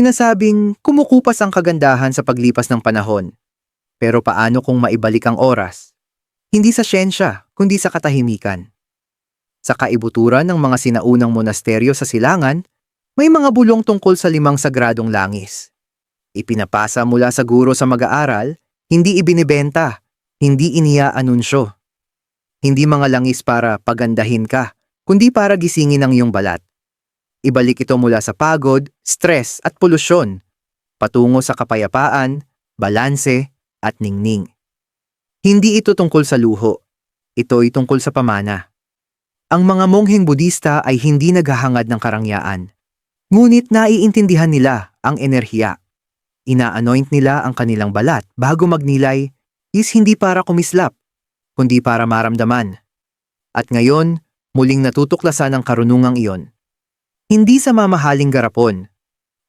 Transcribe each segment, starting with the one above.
Sinasabing kumukupas ang kagandahan sa paglipas ng panahon. Pero paano kung maibalik ang oras? Hindi sa siyensya, kundi sa katahimikan. Sa kaibuturan ng mga sinaunang monasteryo sa silangan, may mga bulong tungkol sa limang sagradong langis. Ipinapasa mula sa guro sa mag-aaral, hindi ibinibenta, hindi iniaanunsyo. Hindi mga langis para pagandahin ka, kundi para gisingin ang iyong balat. Ibalik ito mula sa pagod, stress at polusyon, patungo sa kapayapaan, balanse at ningning. Hindi ito tungkol sa luho, ito ay tungkol sa pamana. Ang mga mongheng Budista ay hindi naghahangad ng karangyaan. Ngunit naiintindihan nila ang enerhiya. Ina-anoint nila ang kanilang balat bago magnilay is hindi para kumislap, kundi para maramdaman. At ngayon, muling natutuklasan ang karunungang iyon. Hindi sa mamahaling garapon,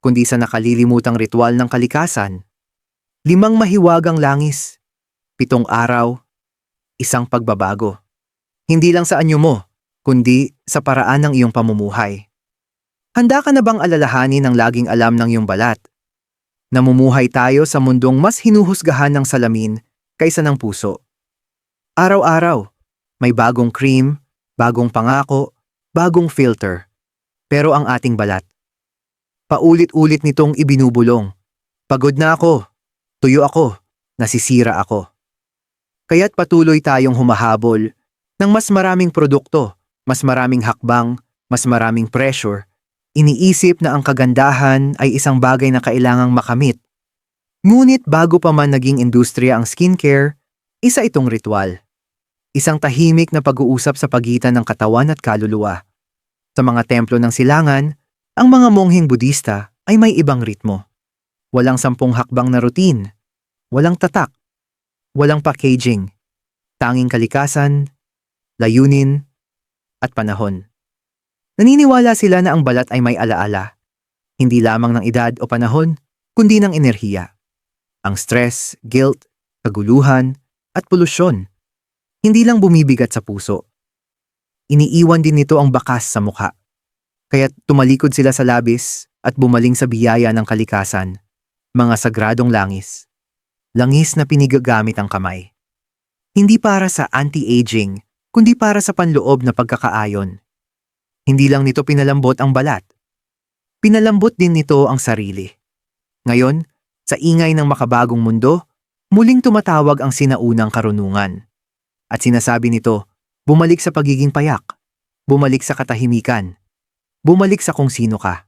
kundi sa nakalilimutang ritual ng kalikasan. Limang mahiwagang langis, pitong araw, isang pagbabago. Hindi lang sa anyo mo, kundi sa paraan ng iyong pamumuhay. Handa ka na bang alalahanin ang laging alam ng iyong balat? Namumuhay tayo sa mundong mas hinuhusgahan ng salamin kaysa ng puso. Araw-araw, may bagong cream, bagong pangako, bagong filter. Pero ang ating balat, paulit-ulit nitong ibinubulong. Pagod na ako, tuyo ako, nasisira ako. Kaya't patuloy tayong humahabol ng mas maraming produkto, mas maraming hakbang, mas maraming pressure, iniisip na ang kagandahan ay isang bagay na kailangang makamit. Ngunit bago pa man naging industriya ang skincare, isa itong ritual. Isang tahimik na pag-uusap sa pagitan ng katawan at kaluluwa. Sa mga templo ng silangan, ang mga mongheng Budista ay may ibang ritmo. Walang sampung hakbang na routine. Walang tatak. Walang packaging. Tanging kalikasan, layunin, at panahon. Naniniwala sila na ang balat ay may alaala. Hindi lamang ng edad o panahon, kundi ng enerhiya. Ang stress, guilt, kaguluhan, at polusyon. Hindi lang bumibigat sa puso, iniiwan din nito ang bakas sa mukha. Kaya't tumalikod sila sa labis at bumaling sa biyaya ng kalikasan, mga sagradong langis. Langis na pinigagamit ang kamay. Hindi para sa anti-aging, kundi para sa panloob na pagkakaayon. Hindi lang nito pinalambot ang balat. Pinalambot din nito ang sarili. Ngayon, sa ingay ng makabagong mundo, muling tumatawag ang sinaunang karunungan. At sinasabi nito, Bumalik sa pagiging payak. Bumalik sa katahimikan. Bumalik sa kung sino ka.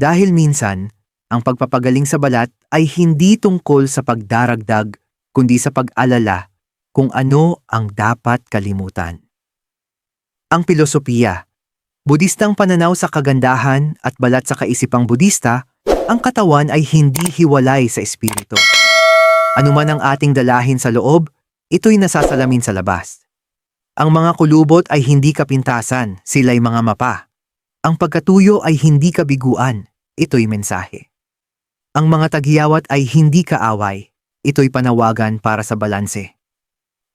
Dahil minsan, ang pagpapagaling sa balat ay hindi tungkol sa pagdaragdag, kundi sa pag-alala kung ano ang dapat kalimutan. Ang filosofiya, Budistang pananaw sa kagandahan at balat sa kaisipang Budista, ang katawan ay hindi hiwalay sa espiritu. Anuman ang ating dalahin sa loob, ito'y nasasalamin sa labas. Ang mga kulubot ay hindi kapintasan, sila'y mga mapa. Ang pagkatuyo ay hindi kabiguan, ito'y mensahe. Ang mga tagiyawat ay hindi kaaway, ito'y panawagan para sa balanse.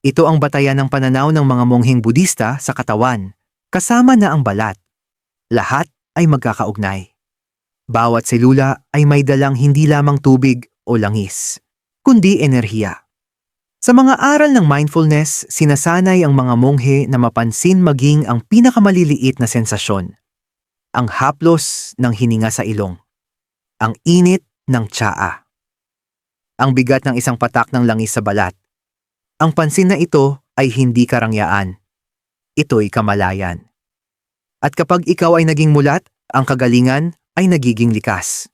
Ito ang batayan ng pananaw ng mga mongheng Budista sa katawan, kasama na ang balat. Lahat ay magkakaugnay. Bawat selula ay may dalang hindi lamang tubig o langis, kundi enerhiya. Sa mga aral ng mindfulness, sinasanay ang mga monghe na mapansin maging ang pinakamaliliit na sensasyon. Ang haplos ng hininga sa ilong. Ang init ng tsaa. Ang bigat ng isang patak ng langis sa balat. Ang pansin na ito ay hindi karangyaan. Ito'y kamalayan. At kapag ikaw ay naging mulat, ang kagalingan ay nagiging likas.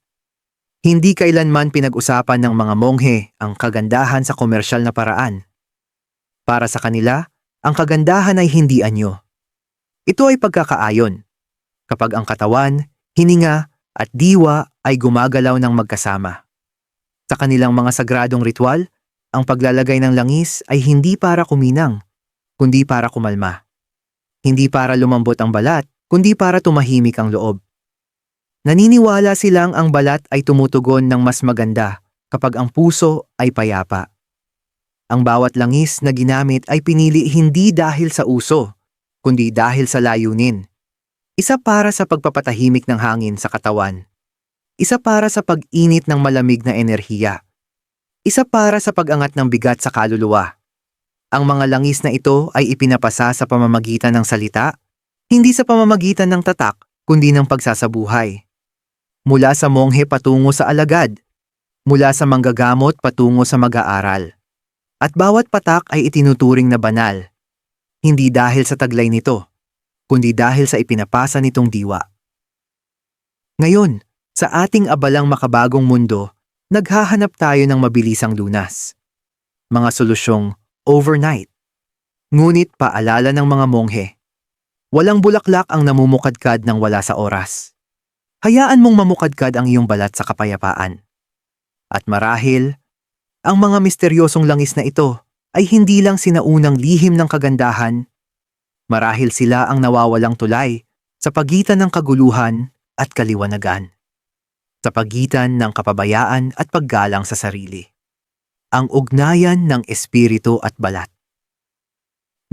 Hindi kailanman pinag-usapan ng mga monghe ang kagandahan sa komersyal na paraan. Para sa kanila, ang kagandahan ay hindi anyo. Ito ay pagkakaayon. Kapag ang katawan, hininga at diwa ay gumagalaw ng magkasama. Sa kanilang mga sagradong ritual, ang paglalagay ng langis ay hindi para kuminang, kundi para kumalma. Hindi para lumambot ang balat, kundi para tumahimik ang loob. Naniniwala silang ang balat ay tumutugon ng mas maganda kapag ang puso ay payapa. Ang bawat langis na ginamit ay pinili hindi dahil sa uso, kundi dahil sa layunin. Isa para sa pagpapatahimik ng hangin sa katawan. Isa para sa pag-init ng malamig na enerhiya. Isa para sa pag-angat ng bigat sa kaluluwa. Ang mga langis na ito ay ipinapasa sa pamamagitan ng salita, hindi sa pamamagitan ng tatak, kundi ng pagsasabuhay. Mula sa monghe patungo sa alagad, mula sa manggagamot patungo sa mag-aaral. At bawat patak ay itinuturing na banal, hindi dahil sa taglay nito, kundi dahil sa ipinapasa nitong diwa. Ngayon, sa ating abalang makabagong mundo, naghahanap tayo ng mabilisang lunas. Mga solusyong overnight. Ngunit paalala ng mga monghe, walang bulaklak ang namumukadkad ng wala sa oras. Hayaan mong mamukadkad ang iyong balat sa kapayapaan. At marahil, ang mga misteryosong langis na ito ay hindi lang sinaunang lihim ng kagandahan, marahil sila ang nawawalang tulay sa pagitan ng kaguluhan at kaliwanagan. Sa pagitan ng kapabayaan at paggalang sa sarili. Ang ugnayan ng espiritu at balat.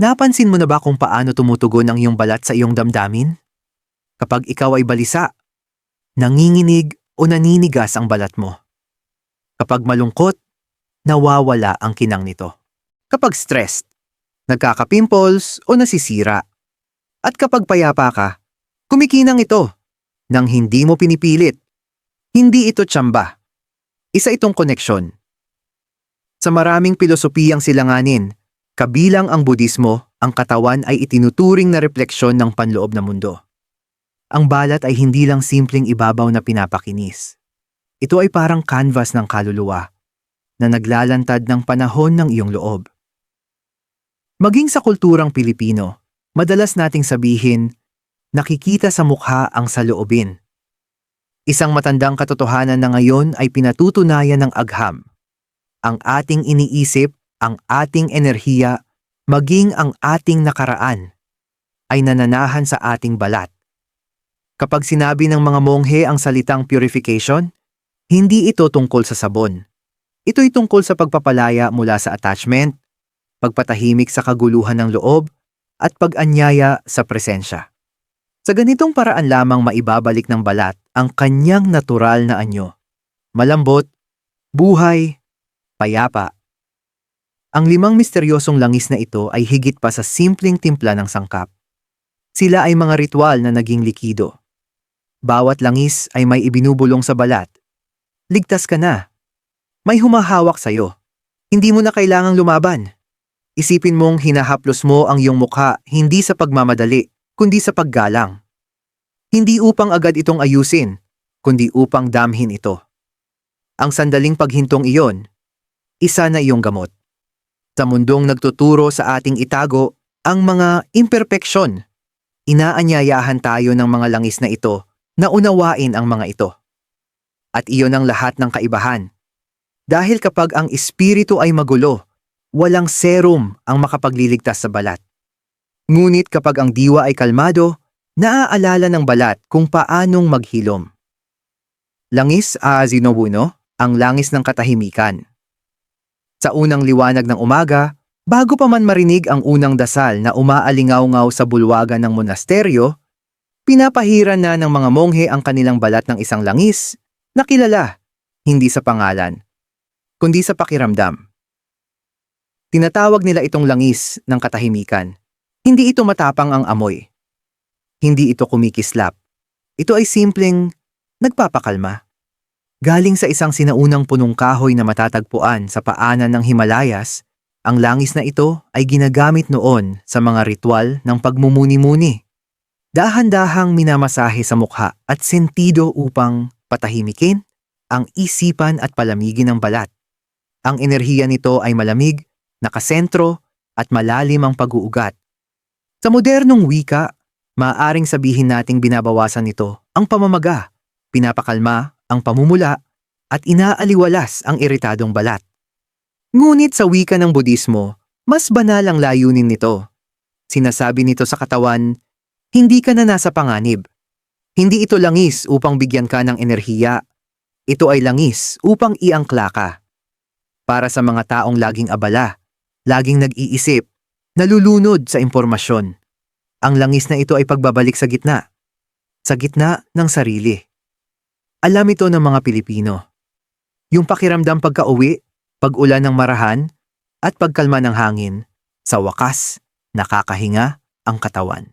Napansin mo na ba kung paano tumutugon ang iyong balat sa iyong damdamin? Kapag ikaw ay balisa, nanginginig o naninigas ang balat mo. Kapag malungkot, nawawala ang kinang nito. Kapag stressed, nagkaka-pimples o nasisira. At kapag payapa ka, kumikinang ito nang hindi mo pinipilit. Hindi ito tsamba. Isa itong koneksyon. Sa maraming pilosopiyang silanganin, kabilang ang Budismo, ang katawan ay itinuturing na refleksyon ng panloob na mundo. Ang balat ay hindi lang simpleng ibabaw na pinapakinis. Ito ay parang canvas ng kaluluwa na naglalantad ng panahon ng iyong loob. Maging sa kulturang Pilipino, madalas nating sabihin, nakikita sa mukha ang saloobin. Isang matandang katotohanan na ngayon ay pinatutunayan ng agham. Ang ating iniisip, ang ating enerhiya, maging ang ating nakaraan, ay nananahan sa ating balat. Kapag sinabi ng mga monghe ang salitang purification, hindi ito tungkol sa sabon. Ito'y tungkol sa pagpapalaya mula sa attachment, pagpatahimik sa kaguluhan ng loob, at pag-anyaya sa presensya. Sa ganitong paraan lamang maibabalik ng balat ang kanyang natural na anyo. Malambot, buhay, payapa. Ang limang misteryosong langis na ito ay higit pa sa simpleng timpla ng sangkap. Sila ay mga ritual na naging likido. Bawat langis ay may ibinubulong sa balat. Ligtas ka na. May humahawak sa'yo. Hindi mo na kailangang lumaban. Isipin mong hinahaplos mo ang iyong mukha hindi sa pagmamadali, kundi sa paggalang. Hindi upang agad itong ayusin, kundi upang damhin ito. Ang sandaling paghintong iyon, isa na iyong gamot. Sa mundong nagtuturo sa ating itago ang mga imperpeksyon, inaanyayahan tayo ng mga langis na ito na unawain ang mga ito. At iyon ang lahat ng kaibahan. Dahil kapag ang espiritu ay magulo, walang serum ang makapagliligtas sa balat. Ngunit kapag ang diwa ay kalmado, naaalala ng balat kung paanong maghilom. Langis a Zinobuno, ang langis ng katahimikan. Sa unang liwanag ng umaga, bago pa man marinig ang unang dasal na umaalingaw-ngaw sa bulwagan ng monasteryo, pinapahiran na ng mga monghe ang kanilang balat ng isang langis na kilala, hindi sa pangalan, kundi sa pakiramdam. Tinatawag nila itong langis ng katahimikan. Hindi ito matapang ang amoy. Hindi ito kumikislap. Ito ay simpleng nagpapakalma. Galing sa isang sinaunang punong kahoy na matatagpuan sa paanan ng Himalayas, ang langis na ito ay ginagamit noon sa mga ritual ng pagmumuni-muni. Dahan-dahang minamasahe sa mukha at sentido upang patahimikin ang isipan at palamigin ng balat. Ang enerhiya nito ay malamig nakasentro at malalim ang pag-uugat. Sa modernong wika, maaaring sabihin nating binabawasan nito ang pamamaga, pinapakalma ang pamumula at inaaliwalas ang iritadong balat. Ngunit sa wika ng Budismo, mas banal ang layunin nito. Sinasabi nito sa katawan, hindi ka na nasa panganib. Hindi ito langis upang bigyan ka ng enerhiya. Ito ay langis upang iangkla ka. Para sa mga taong laging abala, laging nag-iisip, nalulunod sa impormasyon. Ang langis na ito ay pagbabalik sa gitna. Sa gitna ng sarili. Alam ito ng mga Pilipino. Yung pakiramdam pagka-uwi, pag-ulan ng marahan, at pagkalma ng hangin, sa wakas, nakakahinga ang katawan.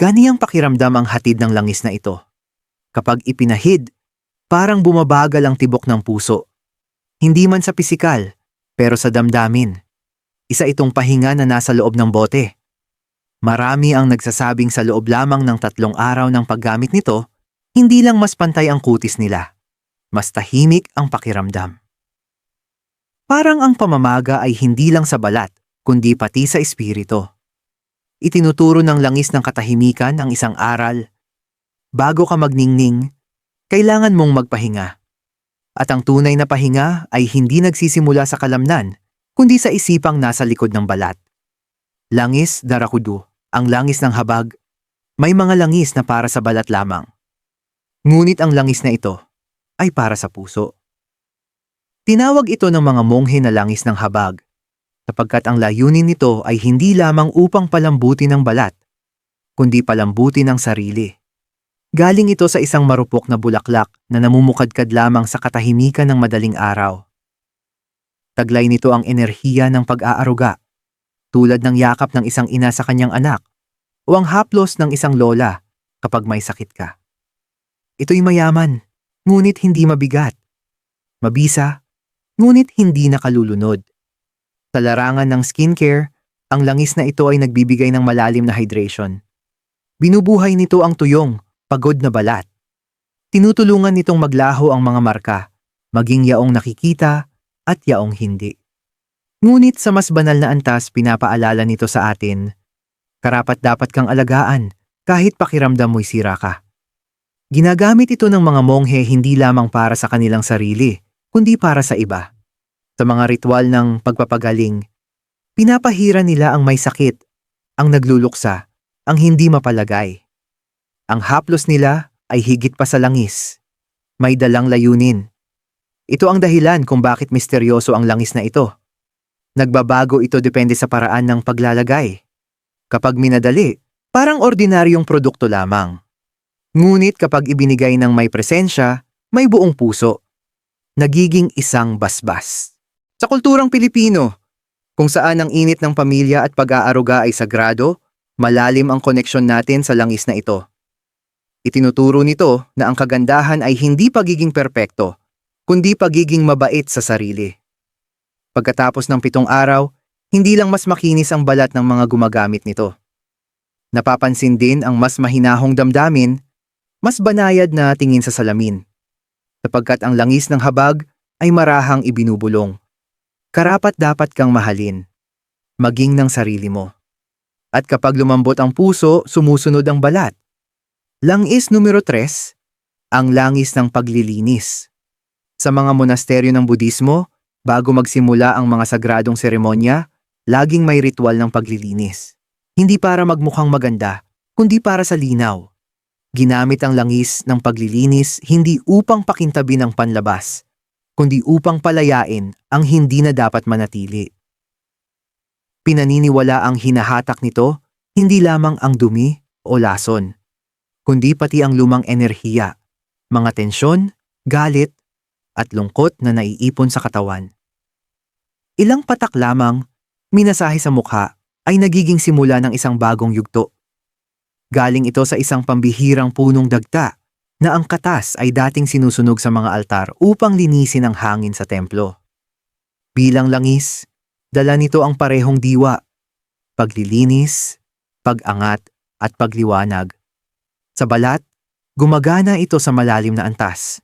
Ganiyang pakiramdam ang hatid ng langis na ito. Kapag ipinahid, parang bumabagal ang tibok ng puso. Hindi man sa pisikal, pero sa damdamin. Isa itong pahinga na nasa loob ng bote. Marami ang nagsasabing sa loob lamang ng tatlong araw ng paggamit nito, hindi lang mas pantay ang kutis nila, mas tahimik ang pakiramdam. Parang ang pamamaga ay hindi lang sa balat, kundi pati sa espiritu. Itinuturo ng langis ng katahimikan ang isang aral. Bago ka magningning, kailangan mong magpahinga. At ang tunay na pahinga ay hindi nagsisimula sa kalamnan, kundi sa isipang nasa likod ng balat. Langis darakudu, ang langis ng habag, may mga langis na para sa balat lamang. Ngunit ang langis na ito ay para sa puso. Tinawag ito ng mga monghe na langis ng habag, sapagkat ang layunin nito ay hindi lamang upang palambuti ng balat, kundi palambuti ng sarili. Galing ito sa isang marupok na bulaklak na namumukadkad lamang sa katahimikan ng madaling araw. Taglay nito ang enerhiya ng pag-aaruga, tulad ng yakap ng isang ina sa kanyang anak o ang haplos ng isang lola kapag may sakit ka. Ito'y mayaman, ngunit hindi mabigat. Mabisa, ngunit hindi nakalulunod. Sa larangan ng skincare, ang langis na ito ay nagbibigay ng malalim na hydration. Binubuhay nito ang tuyong, pagod na balat. Tinutulungan nitong maglaho ang mga marka, maging yaong nakikita at yaong hindi. Ngunit sa mas banal na antas pinapaalala nito sa atin, karapat dapat kang alagaan kahit pakiramdam mo'y sira ka. Ginagamit ito ng mga monghe hindi lamang para sa kanilang sarili, kundi para sa iba. Sa mga ritual ng pagpapagaling, pinapahira nila ang may sakit, ang nagluluksa, ang hindi mapalagay. Ang haplos nila ay higit pa sa langis. May dalang layunin. Ito ang dahilan kung bakit misteryoso ang langis na ito. Nagbabago ito depende sa paraan ng paglalagay. Kapag minadali, parang ordinaryong produkto lamang. Ngunit kapag ibinigay ng may presensya, may buong puso. Nagiging isang basbas. Sa kulturang Pilipino, kung saan ang init ng pamilya at pag-aaruga ay sagrado, malalim ang koneksyon natin sa langis na ito. Itinuturo nito na ang kagandahan ay hindi pagiging perpekto, kundi pagiging mabait sa sarili. Pagkatapos ng pitong araw, hindi lang mas makinis ang balat ng mga gumagamit nito. Napapansin din ang mas mahinahong damdamin mas banayad na tingin sa salamin. Sapagkat ang langis ng habag ay marahang ibinubulong. Karapat dapat kang mahalin, maging ng sarili mo. At kapag lumambot ang puso, sumusunod ang balat. Langis numero 3, ang langis ng paglilinis. Sa mga monasteryo ng Budismo, bago magsimula ang mga sagradong seremonya, laging may ritual ng paglilinis. Hindi para magmukhang maganda, kundi para sa linaw. Ginamit ang langis ng paglilinis hindi upang pakintabi ng panlabas, kundi upang palayain ang hindi na dapat manatili. Pinaniniwala ang hinahatak nito hindi lamang ang dumi o lason, kundi pati ang lumang enerhiya, mga tensyon, galit, at lungkot na naiipon sa katawan. Ilang patak lamang, minasahe sa mukha, ay nagiging simula ng isang bagong yugto. Galing ito sa isang pambihirang punong dagta na ang katas ay dating sinusunog sa mga altar upang linisin ang hangin sa templo. Bilang langis, dala nito ang parehong diwa, paglilinis, pag-angat at pagliwanag. Sa balat, gumagana ito sa malalim na antas.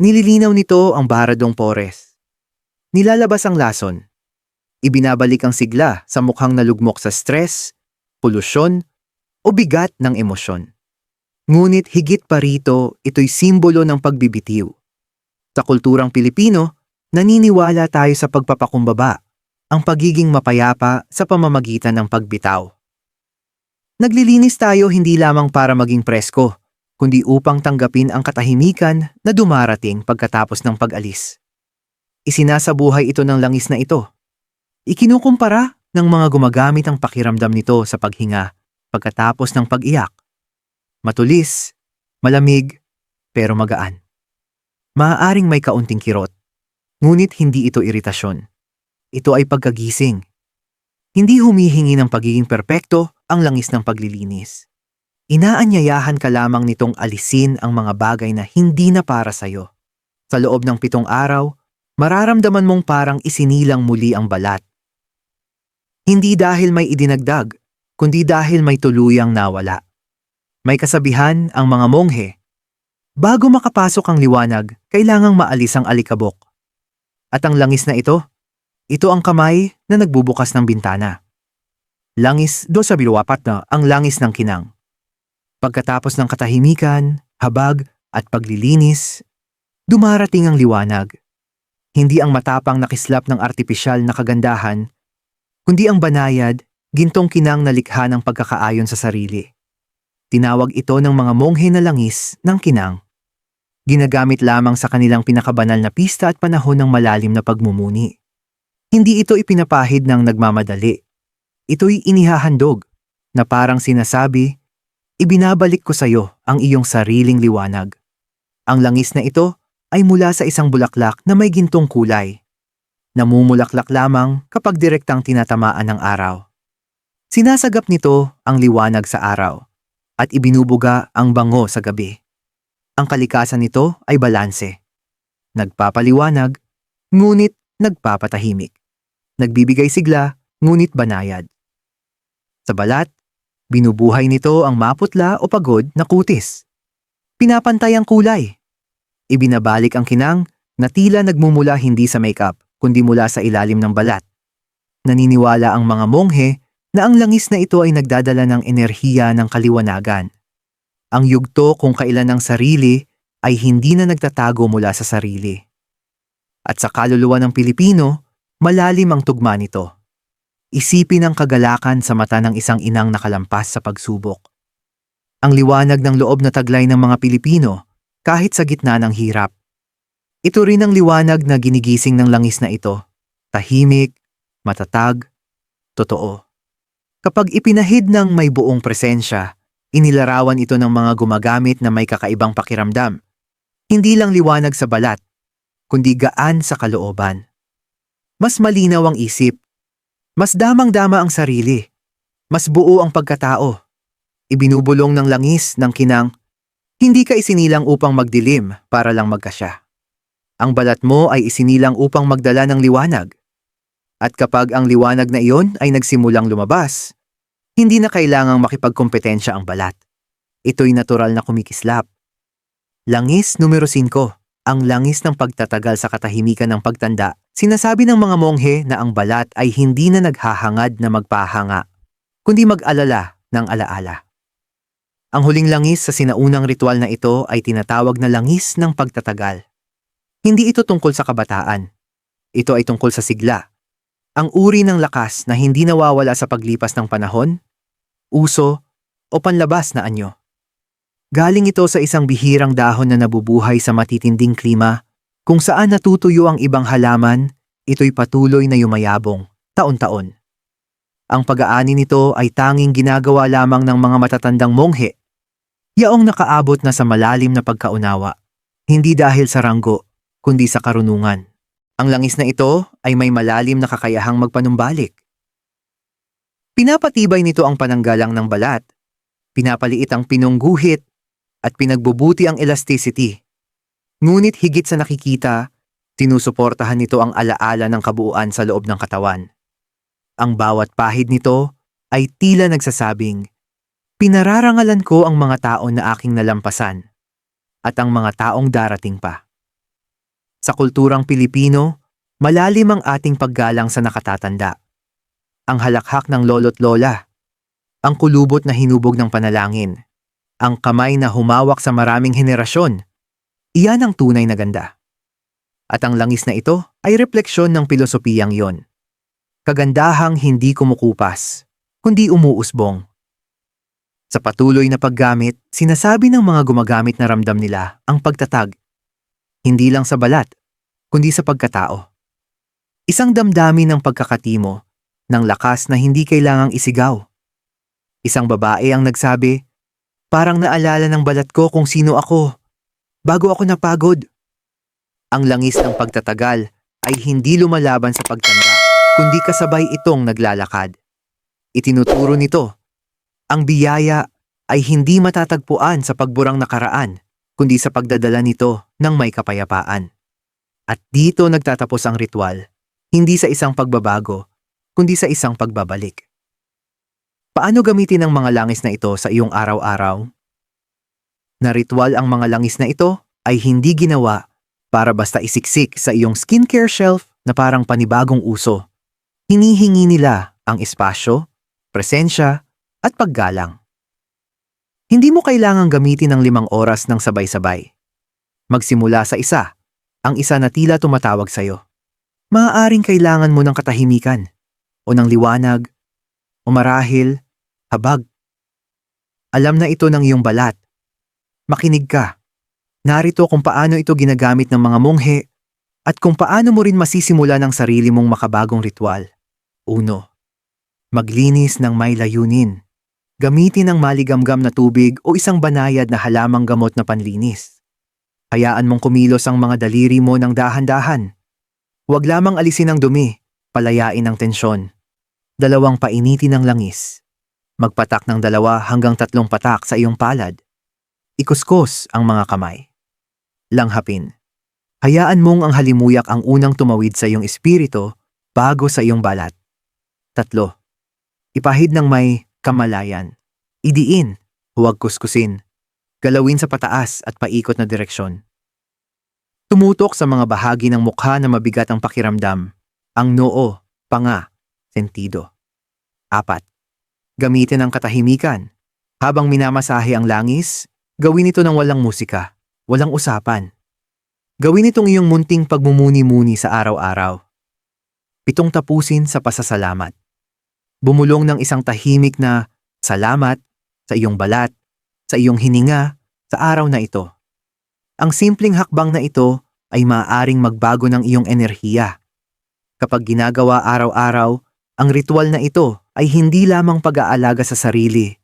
Nililinaw nito ang baradong pores. Nilalabas ang lason. Ibinabalik ang sigla sa mukhang nalugmok sa stress, polusyon o bigat ng emosyon. Ngunit higit pa rito, ito'y simbolo ng pagbibitiw. Sa kulturang Pilipino, naniniwala tayo sa pagpapakumbaba, ang pagiging mapayapa sa pamamagitan ng pagbitaw. Naglilinis tayo hindi lamang para maging presko, kundi upang tanggapin ang katahimikan na dumarating pagkatapos ng pag-alis. Isinasabuhay ito ng langis na ito. Ikinukumpara ng mga gumagamit ang pakiramdam nito sa paghinga pagkatapos ng pag-iyak. Matulis, malamig, pero magaan. Maaaring may kaunting kirot, ngunit hindi ito iritasyon. Ito ay pagkagising. Hindi humihingi ng pagiging perpekto ang langis ng paglilinis. Inaanyayahan ka lamang nitong alisin ang mga bagay na hindi na para sa'yo. Sa loob ng pitong araw, mararamdaman mong parang isinilang muli ang balat. Hindi dahil may idinagdag, kundi dahil may tuluyang nawala. May kasabihan ang mga monghe. Bago makapasok ang liwanag, kailangang maalis ang alikabok. At ang langis na ito, ito ang kamay na nagbubukas ng bintana. Langis do sa biluwapat na ang langis ng kinang. Pagkatapos ng katahimikan, habag at paglilinis, dumarating ang liwanag. Hindi ang matapang nakislap ng artipisyal na kagandahan, kundi ang banayad, gintong kinang na likha ng pagkakaayon sa sarili. Tinawag ito ng mga monghe na langis ng kinang. Ginagamit lamang sa kanilang pinakabanal na pista at panahon ng malalim na pagmumuni. Hindi ito ipinapahid ng nagmamadali. Ito'y inihahandog na parang sinasabi, ibinabalik ko sa iyo ang iyong sariling liwanag. Ang langis na ito ay mula sa isang bulaklak na may gintong kulay. Namumulaklak lamang kapag direktang tinatamaan ng araw. Sinasagap nito ang liwanag sa araw at ibinubuga ang bango sa gabi. Ang kalikasan nito ay balanse. Nagpapaliwanag, ngunit nagpapatahimik. Nagbibigay sigla, ngunit banayad. Sa balat, binubuhay nito ang maputla o pagod na kutis. Pinapantay ang kulay. Ibinabalik ang kinang na tila nagmumula hindi sa makeup, kundi mula sa ilalim ng balat. Naniniwala ang mga monghe na ang langis na ito ay nagdadala ng enerhiya ng kaliwanagan. Ang yugto kung kailan ang sarili ay hindi na nagtatago mula sa sarili. At sa kaluluwa ng Pilipino, malalim ang tugma nito. Isipin ang kagalakan sa mata ng isang inang nakalampas sa pagsubok. Ang liwanag ng loob na taglay ng mga Pilipino kahit sa gitna ng hirap. Ito rin ang liwanag na ginigising ng langis na ito. Tahimik, matatag, totoo. Kapag ipinahid ng may buong presensya, inilarawan ito ng mga gumagamit na may kakaibang pakiramdam. Hindi lang liwanag sa balat, kundi gaan sa kalooban. Mas malinaw ang isip. Mas damang-dama ang sarili. Mas buo ang pagkatao. Ibinubulong ng langis ng kinang, hindi ka isinilang upang magdilim para lang magkasya. Ang balat mo ay isinilang upang magdala ng liwanag. At kapag ang liwanag na iyon ay nagsimulang lumabas, hindi na kailangang makipagkompetensya ang balat. Ito'y natural na kumikislap. Langis numero 5 ang langis ng pagtatagal sa katahimikan ng pagtanda, sinasabi ng mga monghe na ang balat ay hindi na naghahangad na magpahanga, kundi mag-alala ng alaala. Ang huling langis sa sinaunang ritual na ito ay tinatawag na langis ng pagtatagal. Hindi ito tungkol sa kabataan. Ito ay tungkol sa sigla. Ang uri ng lakas na hindi nawawala sa paglipas ng panahon, uso, o panlabas na anyo. Galing ito sa isang bihirang dahon na nabubuhay sa matitinding klima, kung saan natutuyo ang ibang halaman, ito'y patuloy na yumayabong, taon-taon. Ang pag-aani nito ay tanging ginagawa lamang ng mga matatandang monghe, yaong nakaabot na sa malalim na pagkaunawa, hindi dahil sa ranggo, kundi sa karunungan. Ang langis na ito ay may malalim na kakayahang magpanumbalik. Pinapatibay nito ang pananggalang ng balat, pinapaliit ang pinungguhit, at pinagbubuti ang elasticity. Ngunit higit sa nakikita, sinusuportahan nito ang alaala ng kabuuan sa loob ng katawan. Ang bawat pahid nito ay tila nagsasabing, Pinararangalan ko ang mga tao na aking nalampasan at ang mga taong darating pa. Sa kulturang Pilipino, malalim ang ating paggalang sa nakatatanda. Ang halakhak ng lolo't lola, ang kulubot na hinubog ng panalangin, ang kamay na humawak sa maraming henerasyon. Iyan ang tunay na ganda. At ang langis na ito ay refleksyon ng pilosopiyang yon. Kagandahang hindi kumukupas, kundi umuusbong. Sa patuloy na paggamit, sinasabi ng mga gumagamit na ramdam nila ang pagtatag. Hindi lang sa balat, kundi sa pagkatao. Isang damdamin ng pagkakatimo, ng lakas na hindi kailangang isigaw. Isang babae ang nagsabi, Parang naalala ng balat ko kung sino ako. bago ako napagod. Ang langis ng pagtatagal ay hindi lumalaban sa pagtanda, kundi kasabay itong naglalakad. Itinuturo nito, ang biyaya ay hindi matatagpuan sa pagburang nakaraan, kundi sa pagdadala nito ng may kapayapaan. At dito nagtatapos ang ritual, hindi sa isang pagbabago, kundi sa isang pagbabalik. Paano gamitin ang mga langis na ito sa iyong araw-araw? Na ritual ang mga langis na ito ay hindi ginawa para basta isiksik sa iyong skincare shelf na parang panibagong uso. Hinihingi nila ang espasyo, presensya, at paggalang. Hindi mo kailangang gamitin ng limang oras ng sabay-sabay. Magsimula sa isa, ang isa na tila tumatawag sa'yo. Maaaring kailangan mo ng katahimikan, o ng liwanag, o marahil, habag. Alam na ito ng iyong balat. Makinig ka. Narito kung paano ito ginagamit ng mga monghe at kung paano mo rin masisimula ng sarili mong makabagong ritual. Uno, maglinis ng may layunin. Gamitin ang maligamgam na tubig o isang banayad na halamang gamot na panlinis. Hayaan mong kumilos ang mga daliri mo ng dahan-dahan. Huwag lamang alisin ang dumi, palayain ang tensyon. Dalawang painitin ng langis. Magpatak ng dalawa hanggang tatlong patak sa iyong palad. Ikuskos ang mga kamay. Langhapin. Hayaan mong ang halimuyak ang unang tumawid sa iyong espiritu bago sa iyong balat. Tatlo. Ipahid ng may kamalayan. Idiin, huwag kuskusin. Galawin sa pataas at paikot na direksyon. Tumutok sa mga bahagi ng mukha na mabigat ang pakiramdam. Ang noo, panga, sentido. Apat. Gamitin ang katahimikan. Habang minamasahe ang langis, gawin ito ng walang musika, walang usapan. Gawin itong iyong munting pagmumuni-muni sa araw-araw. Pitong tapusin sa pasasalamat. Bumulong ng isang tahimik na salamat sa iyong balat, sa iyong hininga, sa araw na ito. Ang simpleng hakbang na ito ay maaaring magbago ng iyong enerhiya. Kapag ginagawa araw-araw, ang ritual na ito ay hindi lamang pag-aalaga sa sarili.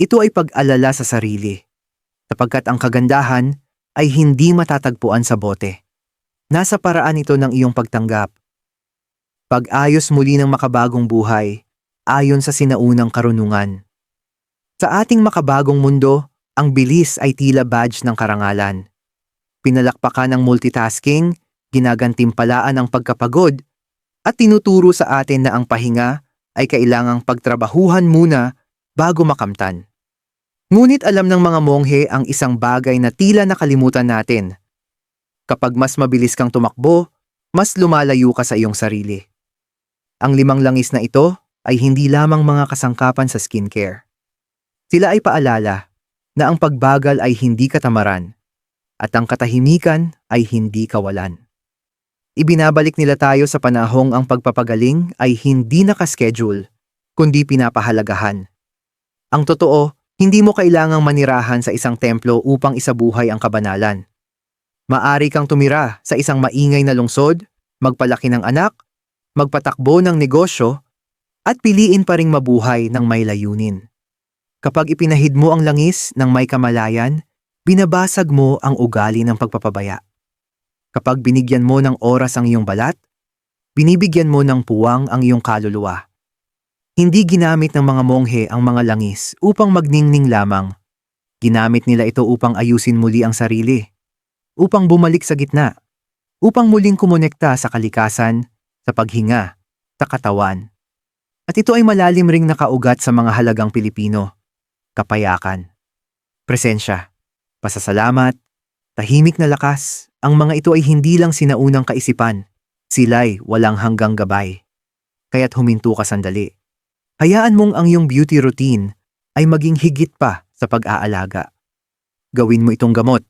Ito ay pag-alala sa sarili. Sapagkat ang kagandahan ay hindi matatagpuan sa bote. Nasa paraan ito ng iyong pagtanggap. Pag-ayos muli ng makabagong buhay, ayon sa sinaunang karunungan. Sa ating makabagong mundo, ang bilis ay tila badge ng karangalan. Pinalakpakan ng multitasking, ginagantimpalaan ang pagkapagod, at tinuturo sa atin na ang pahinga ay kailangang pagtrabahuhan muna bago makamtan. Ngunit alam ng mga monghe ang isang bagay na tila nakalimutan natin. Kapag mas mabilis kang tumakbo, mas lumalayo ka sa iyong sarili. Ang limang langis na ito ay hindi lamang mga kasangkapan sa skincare. Sila ay paalala na ang pagbagal ay hindi katamaran at ang katahimikan ay hindi kawalan. Ibinabalik nila tayo sa panahong ang pagpapagaling ay hindi nakaschedule, kundi pinapahalagahan. Ang totoo, hindi mo kailangang manirahan sa isang templo upang isabuhay ang kabanalan. Maari kang tumira sa isang maingay na lungsod, magpalaki ng anak, magpatakbo ng negosyo, at piliin pa ring mabuhay ng may layunin. Kapag ipinahid mo ang langis ng may kamalayan, binabasag mo ang ugali ng pagpapabaya. Kapag binigyan mo ng oras ang iyong balat, binibigyan mo ng puwang ang iyong kaluluwa. Hindi ginamit ng mga monghe ang mga langis upang magningning lamang. Ginamit nila ito upang ayusin muli ang sarili, upang bumalik sa gitna, upang muling kumonekta sa kalikasan, sa paghinga, sa katawan. At ito ay malalim ring nakaugat sa mga halagang Pilipino. Kapayakan, presensya, pasasalamat, tahimik na lakas, ang mga ito ay hindi lang sinaunang kaisipan. Sila'y walang hanggang gabay. Kaya't huminto ka sandali. Hayaan mong ang iyong beauty routine ay maging higit pa sa pag-aalaga. Gawin mo itong gamot.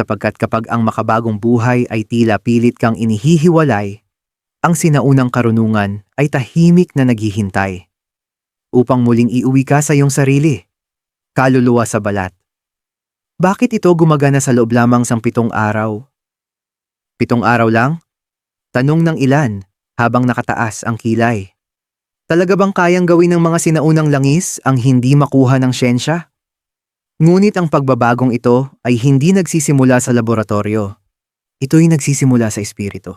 Sapagkat kapag ang makabagong buhay ay tila pilit kang inihihiwalay, ang sinaunang karunungan ay tahimik na naghihintay. Upang muling iuwi ka sa iyong sarili. Kaluluwa sa balat. Bakit ito gumagana sa loob lamang sang pitong araw? Pitong araw lang? Tanong ng ilan habang nakataas ang kilay. Talaga bang kayang gawin ng mga sinaunang langis ang hindi makuha ng siyensya? Ngunit ang pagbabagong ito ay hindi nagsisimula sa laboratorio. Ito'y nagsisimula sa espiritu.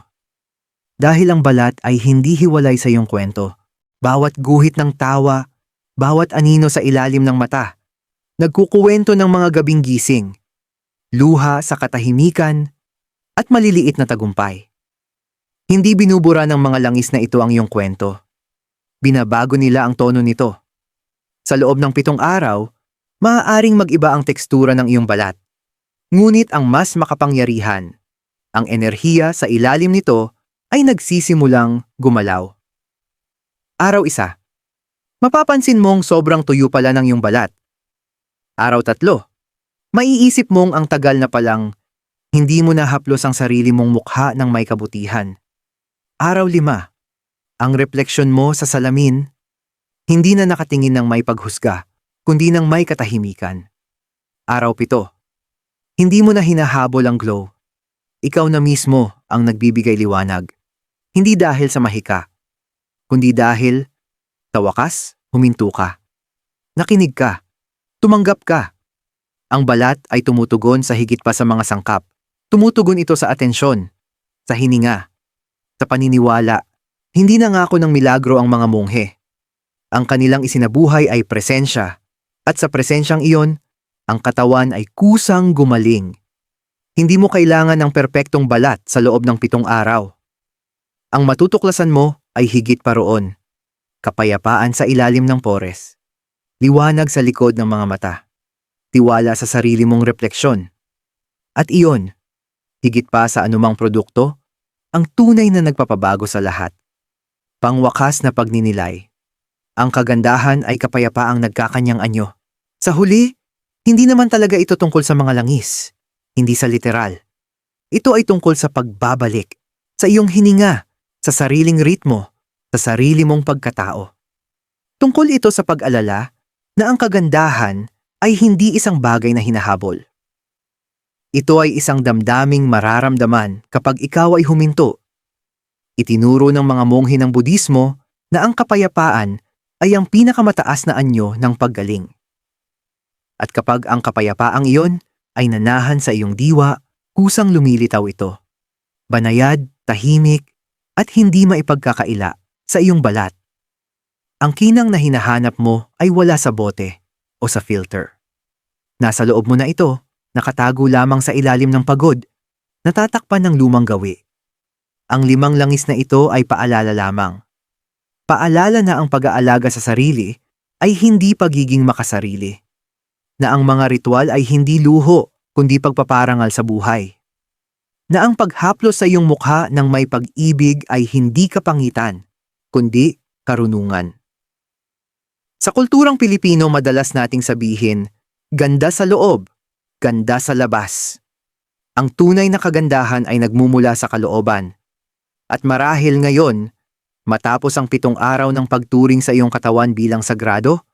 Dahil ang balat ay hindi hiwalay sa iyong kwento. Bawat guhit ng tawa, bawat anino sa ilalim ng mata, nagkukuwento ng mga gabing gising, luha sa katahimikan, at maliliit na tagumpay. Hindi binubura ng mga langis na ito ang iyong kwento. Binabago nila ang tono nito. Sa loob ng pitong araw, maaaring mag-iba ang tekstura ng iyong balat. Ngunit ang mas makapangyarihan, ang enerhiya sa ilalim nito ay nagsisimulang gumalaw. Araw isa. Mapapansin mong sobrang tuyo pala ng iyong balat. Araw tatlo. Maiisip mong ang tagal na palang hindi mo nahaplos ang sarili mong mukha ng may kabutihan. Araw lima. Ang refleksyon mo sa salamin, hindi na nakatingin ng may paghusga, kundi ng may katahimikan. Araw pito. Hindi mo na hinahabol ang glow. Ikaw na mismo ang nagbibigay liwanag. Hindi dahil sa mahika, kundi dahil, sa wakas, huminto ka. Nakinig ka. Tumanggap ka. Ang balat ay tumutugon sa higit pa sa mga sangkap. Tumutugon ito sa atensyon, sa hininga, sa paniniwala. Hindi nangako ng milagro ang mga monghe. Ang kanilang isinabuhay ay presensya, at sa presensyang iyon, ang katawan ay kusang gumaling. Hindi mo kailangan ng perpektong balat sa loob ng pitong araw. Ang matutuklasan mo ay higit pa roon. Kapayapaan sa ilalim ng pores. Liwanag sa likod ng mga mata. Tiwala sa sarili mong refleksyon. At iyon, higit pa sa anumang produkto, ang tunay na nagpapabago sa lahat. Pangwakas na pagninilay. Ang kagandahan ay kapayapaang nagkakanyang anyo. Sa huli, hindi naman talaga ito tungkol sa mga langis. Hindi sa literal. Ito ay tungkol sa pagbabalik. Sa iyong hininga. Sa sariling ritmo. Sa sarili mong pagkatao. Tungkol ito sa pag-alala na ang kagandahan ay hindi isang bagay na hinahabol. Ito ay isang damdaming mararamdaman kapag ikaw ay huminto. Itinuro ng mga monghe ng Budismo na ang kapayapaan ay ang pinakamataas na anyo ng paggaling. At kapag ang kapayapaang iyon ay nanahan sa iyong diwa, kusang lumilitaw ito. Banayad, tahimik, at hindi maipagkakaila sa iyong balat. Ang kinang na hinahanap mo ay wala sa bote o sa filter. Nasa loob mo na ito, nakatago lamang sa ilalim ng pagod, natatakpan ng lumang gawi. Ang limang langis na ito ay paalala lamang. Paalala na ang pag-aalaga sa sarili ay hindi pagiging makasarili. Na ang mga ritual ay hindi luho, kundi pagpaparangal sa buhay. Na ang paghaplos sa iyong mukha ng may pag-ibig ay hindi kapangitan, kundi karunungan. Sa kulturang Pilipino madalas nating sabihin, ganda sa loob, ganda sa labas. Ang tunay na kagandahan ay nagmumula sa kalooban. At marahil ngayon, matapos ang pitong araw ng pagturing sa iyong katawan bilang sagrado,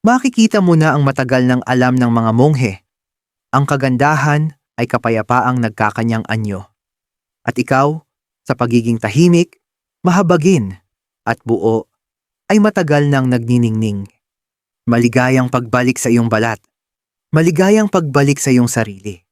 makikita mo na ang matagal ng alam ng mga monghe. Ang kagandahan ay kapayapaang nagkakanyang anyo. At ikaw, sa pagiging tahimik, mahabagin, at buo, ay matagal nang nagniningning. Maligayang pagbalik sa iyong balat. Maligayang pagbalik sa iyong sarili.